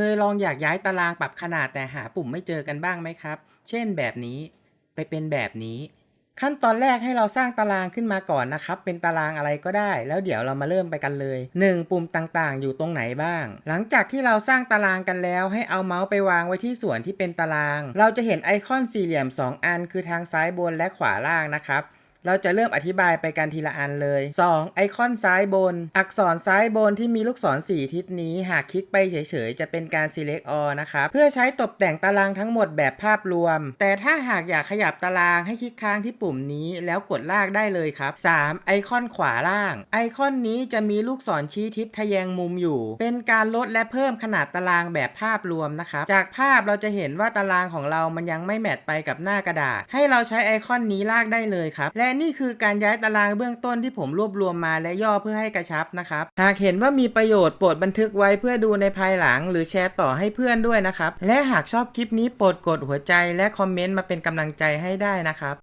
เคยลองอยากย้ายตารางปรับขนาดแต่หาปุ่มไม่เจอกันบ้างไหมครับ เช่นแบบนี้ไปเป็นแบบนี้ ขั้นตอนแรกให้เราสร้างตารางขึ้นมาก่อนนะครับ เป็นตารางอะไรก็ได้ แล้วเดี๋ยวเรามาเริ่มไปกันเลย 1. ปุ่มต่างๆ อยู่ตรงไหนบ้าง หลังจากที่เราสร้างตารางกันแล้ว ให้เอาเมาส์ไปวางไว้ที่ส่วนที่เป็นตาราง เราจะเห็นไอคอนสี่เหลี่ยม 2 อัน คือทางซ้ายบนและขวาล่างนะครับ เราจะเริ่มอธิบายไปกันทีละอันเลย 2. ไอคอนซ้ายบน อักษรซ้ายบนที่มีลูกศร 4 ทิศนี้ หากคลิกไปเฉยๆ จะเป็นการ select all นะครับ เพื่อใช้ตกแต่งตารางทั้งหมดแบบภาพรวม แต่ถ้าหากอยากขยับตารางให้คลิกค้างที่ปุ่มนี้แล้วกดลากได้เลยครับ 3. ไอคอนขวาล่าง ไอคอนนี้จะมีลูกศรชี้ทิศทะแยงมุมอยู่ เป็นการลดและเพิ่มขนาดตารางแบบภาพรวมนะครับ จากภาพเราจะเห็นว่าตารางของเรามันยังไม่แมทไปกับหน้ากระดาษ ให้เราใช้ไอคอนนี้ลากได้เลยครับ และนี่คือการย้ายตารางเบื้องต้นที่ผมรวบรวมมาและย่อเพื่อให้กระชับนะครับ หากเห็นว่ามีประโยชน์โปรดบันทึกไว้เพื่อดูในภายหลัง หรือแชร์ต่อให้เพื่อนด้วยนะครับ และหากชอบคลิปนี้โปรดกดหัวใจและคอมเมนต์มาเป็นกำลังใจให้ได้นะครับ